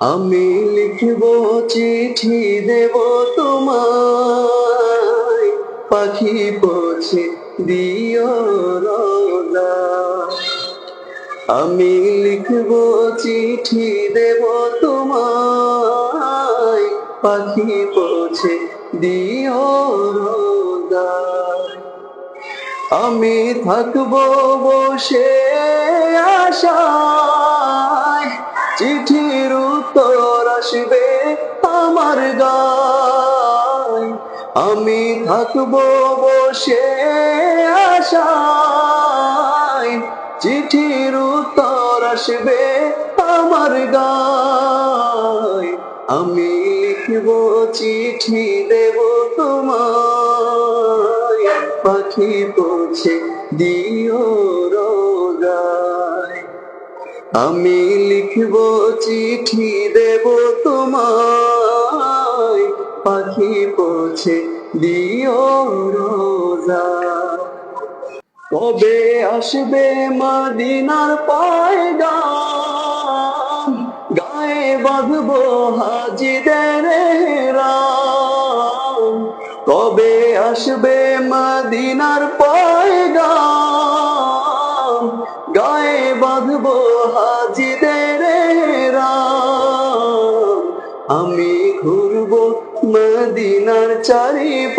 আমি লিখব চিঠি দেব তোমায়। পাখি পৌঁছে দিও আমি লিখব চিঠি দেব তোমায়। পাখি পৌঁছে দিও আমি থাকব বসে আশায় আসবে আমার গায়। আমি থাকব বসে আশায়। চিঠির উত্তর আসবে আমার গায়। আমি লিখব চিঠি, দেব তোমায়। পাখি পৌঁছে দিও রোগায় আমি লিখব চিঠি দেব তোমায়। পাখি পৌঁছে দিও রোজা। কবে আসবে মদিনার পায়গাম? গায়ে বাঁধবো হাজিদের কবে আসবে মদিনার পায়গাম? গায়ে বাঁধবো হাজিদের আমি ঘুরবো মদিনার চারিপাশ।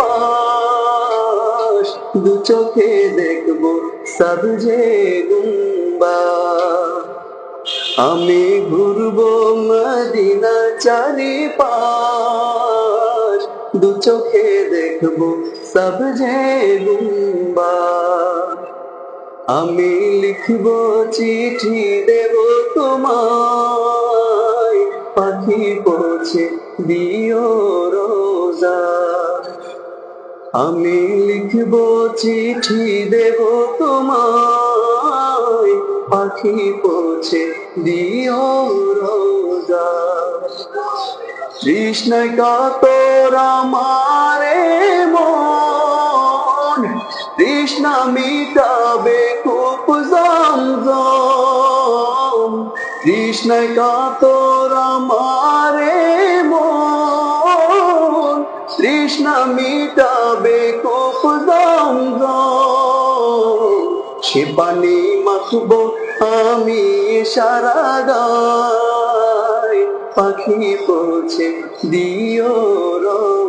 দু চোখে দেখব সবজে গুম্বা। আমি ঘুরবো মদিনার চারিপাশ। দু চোখে দেখব সবজে গুম্বা। আমি লিখব চিঠি দেব তোমায়। পাখি পৌঁছে দিও রোজা। আমি লিখব চিঠি দেব তোমায়। পাখি পৌঁছে দিও রোজা। কৃষ্ণয় কাতর আমারে মন। কৃষ্ণ মিটাবে খুব জমজম। কৃষ্ণ কাতর আমারে মন। কৃষ্ণ মিটাবে খুব জমজম। সে পানি আমি সারা পাখি পৌঁছে দিও রোজায়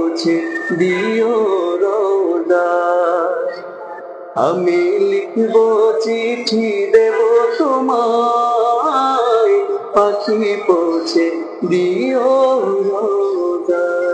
দিও রোদায় আমি লিখব চিঠি দেব তোমায় পাখি পৌঁছে দিও রোদায়